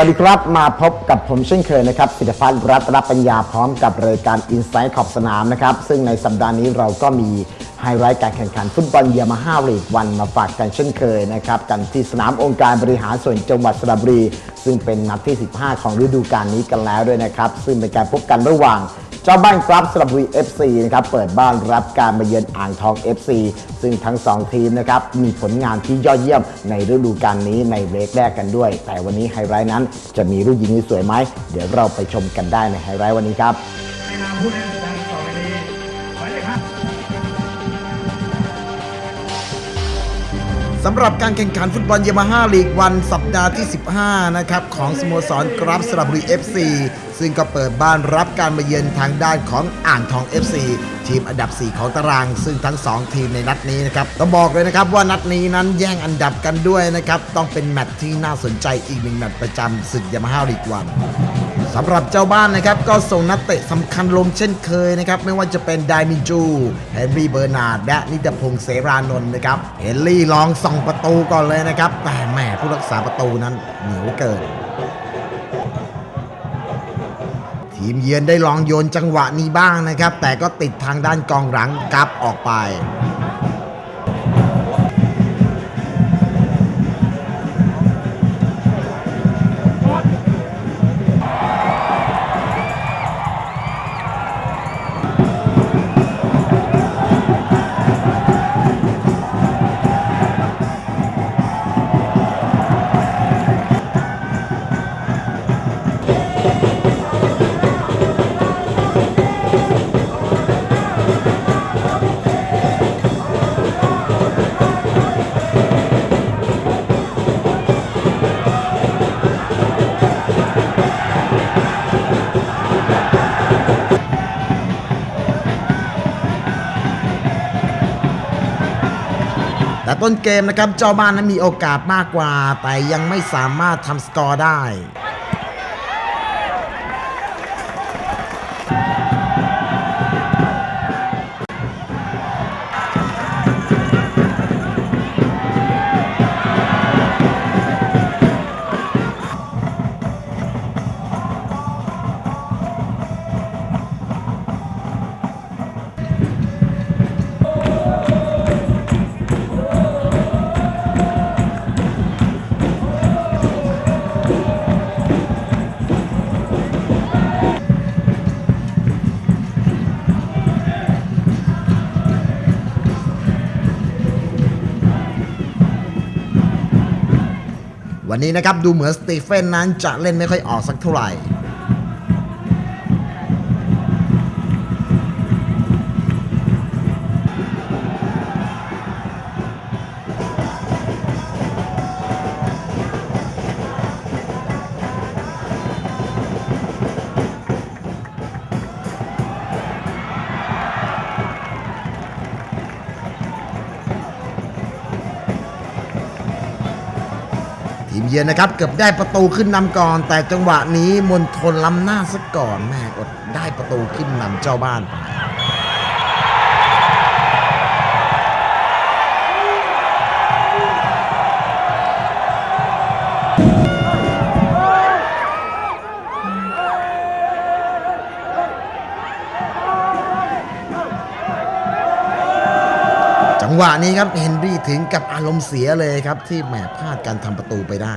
วัสดีครับ มาพบกับผมเช่นเคยนะครับสิทธิพัฒน์รัตนปัญญาพร้อมกับรายการ i n s i ซต์ขอบสนามนะครับ ซึ่งในสัปดาห์นี้เราก็มีไฮไลท์การแข่งขันฟุตบอลเยามาฮ่าลีกวันมาฝากกันเช่นเคยนะครับ กันที่สนามองค์การบริหารส่วนจังหวัดสระบุรี ซึ่งเป็นนัดที่ 15 ของฤดูกาลนี้กันแล้วด้วยนะครับ ซึ่งเป็นการพบกันระหว่าง เจ้าบ้านกรับสระบุรี FC นะครับเปิดบ้านรับการมาเยือนอ่างทอง FC ซึ่งทั้ง 2 ทีมนะครับมีผลงานที่ยอดเยี่ยมในฤดูกาลนี้ในเบรกแรกกันด้วย แต่วันนี้ไฮไลท์นั้นจะมีลูกยิงที่สวยไหมเดี๋ยวเราไปชมกันได้ในไฮไลท์วันนี้ครับในนามผู้เล่นดังต่อไปนี้ไปเลยครับสำหรับการแข่งขันฟุตบอลยามาฮ่าลีกวันสัปดาห์ที่ 15 นะครับ ของสโมสรกราฟสระบุรี FC ซึ่งก็เปิดบ้านรับการมาเยือนทางด้านของอ่างทอง FC ทีมอันดับ 4 ของตาราง ซึ่งทั้ง 2 ทีมในนัดนี้นะครับต้องบอกเลยนะครับว่านัดนี้นั้นแย่งอันดับกันด้วยนะครับต้องเป็นแมตช์ที่น่าสนใจอีกหนึ่งแมตช์ประจำศึกยามาฮ่าลีกวันสำหรับเจ้าบ้านนะครับก็ส่งนักเตะสำคัญลงเช่นเคยนะครับไม่ว่าจะเป็นไดมิจูเฮนรี่เบอร์นาร์ดและนิตพงษ์เสรานนท์นะครับเฮนรี่ลองส่องประตูก่อนเลยนะครับแต่แหมผู้รักษาประตูนั้นเหนียวเกิน ทีมเยือนได้ลองโยนจังหวะนี้บ้างนะครับ แต่ก็ติดทางด้านกองหลังกลับออกไป แต่ต้นเกมนะครับเจ้าบ้านนั้นมีโอกาสมากกว่า แต่ยังไม่สามารถทำสกอร์ได้ วันนี้นะครับดูเหมือนสตีเฟนนั้นจะเล่นไม่ค่อยออกสักเท่าไหร่ ทีมเยือนนะครับ เกือบได้ประตูขึ้นนำก่อน แต่จังหวะนี้มนทนล้ำหน้าซะก่อนแม่อดได้ประตูขึ้นนำเจ้าบ้านไป งหวะนี้ครับเฮนรี่ถึงกับอารมณ์เสียเลยครับ ที่แหมพลาดการทำประตูไปได้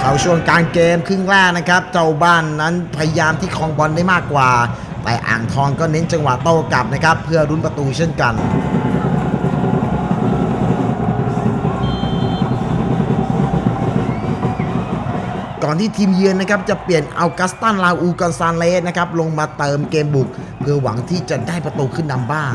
เขาช่วงกลางเกมครึ่งแรกนะครับ เจ้าบ้านนั้นพยายามที่ครองบอลได้มากกว่า แต่อ่างทองก็เน้นจังหวะโต้กลับนะครับ เพื่อรุ้นประตูเช่นกัน ก่อนที่ทีมเยือนนะครับจะเปลี่ยนเอากัสตันลาอูกอนซานเลสนะครับลงมาเติมเกมบุก เพื่อหวังที่จะได้ประตูขึ้นนำบ้าง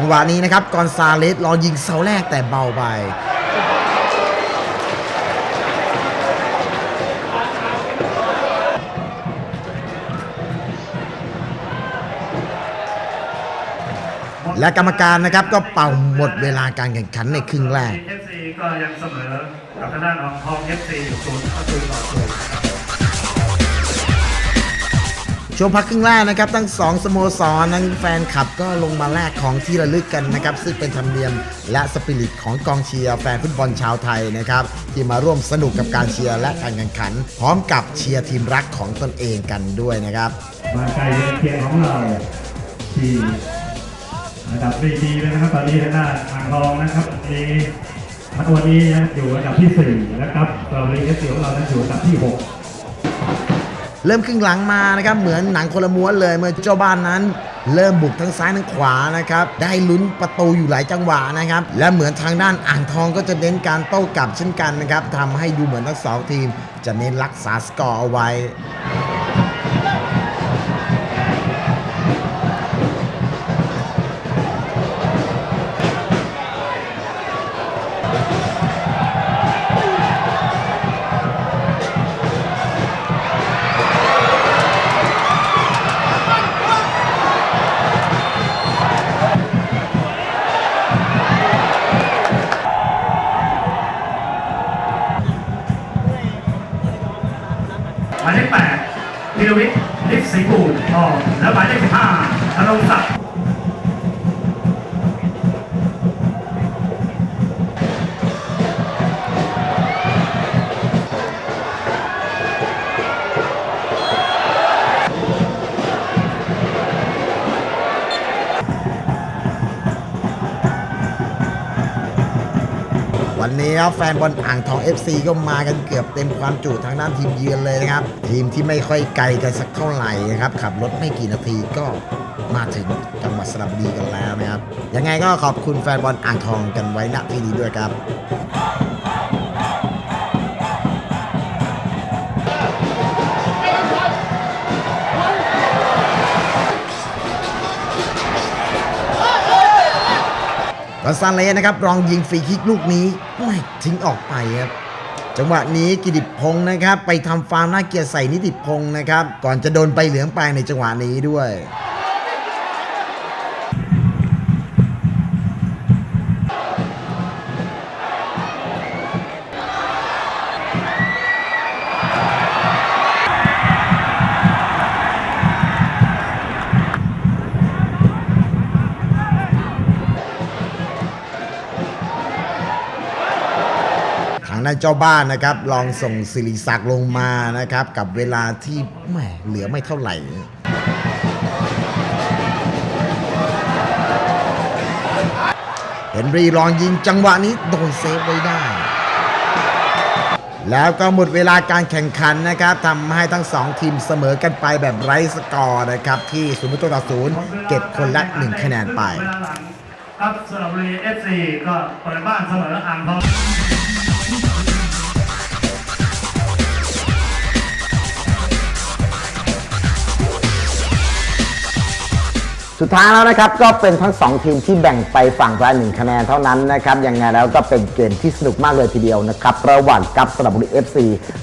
ังหวะนี้นะครับกอนซาเลสรอยิงเสาแรกแต่เบาไปและกรรมการนะครับก็เป่าหมดเวลาการแข่งขันในครึ่งแรกเอฟซีก็ยังเสมอกับทางด้านของทองเอฟซีอยู่ศูนย์ต่อศูนย์ ช่วงพักครึ่งแรกนะครับ ทั้งสองสโมสรทั้งแฟนคลับก็ลงมาแลกของที่ระลึกกันนะครับ ซึ่งเป็นธรรมเนียมและสปิริตของกองเชียร์แฟนฟุตบอลชาวไทยนะครับ ที่มาร่วมสนุกกับการเชียร์และการแข่งขัน พร้อมกับเชียร์ทีมรักของตนเองกันด้วยนะครับมาไกลเป็นเพียงของเราที่อันดับดีดีเลยนะครับ ตอนนี้ทางด้านอ่างทองนะครับมีพันวันนี้นะอยู่อันดับที่สี่นะครับเราเลยเอฟซีของเรานั้นอยู่อันดับที่หก เริ่มครึ่งหลังมานะครับเหมือนหนังคนละม้วนเลยเมื่อเจ้าบ้านนั้น เริ่มบุกทั้งซ้ายทั้งขวานะครับได้ลุ้นประตูอยู่หลายจังหวะนะครับและเหมือนทางด้านอ่างทองก็จะเน้นการโต้กลับเช่นกันนะครับทำให้ดูเหมือนทั้งสองทีม จะเน้นรักษาสกอร์เอาไว้ นี้ครับแฟนบอลอ่างทอง FC ก็มากันเกือบเต็มความจุทางด้านทีมเยือนเลยนะครับ ทีมที่ไม่ค่อยไกลกันสักเท่าไหร่นะครับขับรถไม่กี่นาทีก็มาถึงจังหวัดสระบุรีกันแล้วนะครับยังไงก็ขอบคุณแฟนบอลอ่างทองกันไว้ณที่นี้ด้วยครับ อนซาเลสนะครับลองยิงฟรีคิกลูกนี้ไม่ทิ้งออกไปครับจังหวะนี้กิติพงศ์นะครับ ไปทำฟาวล์น่าเกียร์ใส่นิติพงศ์นะครับ ก่อนจะโดนใบเหลืองไปในจังหวะนี้ด้วย ทางด้านเจ้าบ้านนะครับ ลองส่งสิริศักดิ์ลงมานะครับ กับเวลาที่แหมเหลือไม่เท่าไหร่เฮนรี่ลองยิงจังหวะนี้โดนเซฟไว้ได้ แล้วก็หมดเวลาการแข่งขันนะครับทำให้ทั้งสองทีมเสมอกันไปแบบไร้สกอร์นะครับ ที่ศูนย์ประตูต่อศูนย์เก็บคนละหนึ่งคะแนนไป ครับสระบุรีเอฟซีก็เปิดบ้านเสมออ่างทอง สุดท้ายแล้วนะครับก็เป็นทั้ง 2 ทีมที่แบ่งไปฝั่งละหนึ่งคะแนนเท่านั้นนะครับยังไงแล้วก็เป็นเกมที่สนุกมากเลยทีเดียวนะครับระหว่างกับสระบุรี FC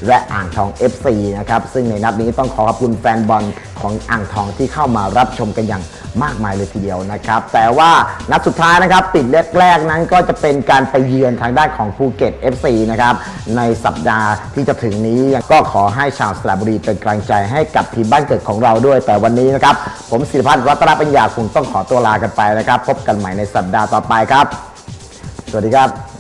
และอ่างทอง FC นะครับซึ่งในนัดนี้ต้องขอขอบคุณแฟนบอลของอ่างทองที่เข้ามารับชมกันอย่าง มากมายเลยทีเดียวนะครับ แต่ว่านัดสุดท้ายนะครับติดแรกๆนั้นก็จะเป็นการไปเยือนทางด้านของภูเก็ต FC นะครับในสัปดาห์ที่จะถึงนี้ก็ขอให้ชาวสระบุรีเป็นกำลังใจให้กับทีมบ้านเกิดของเราด้วย แต่วันนี้นะครับ ผมศิริพัฒน์รัตนปัญญาคงต้องขอตัวลากันไปนะครับ พบกันใหม่ในสัปดาห์ต่อไปครับ สวัสดีครับ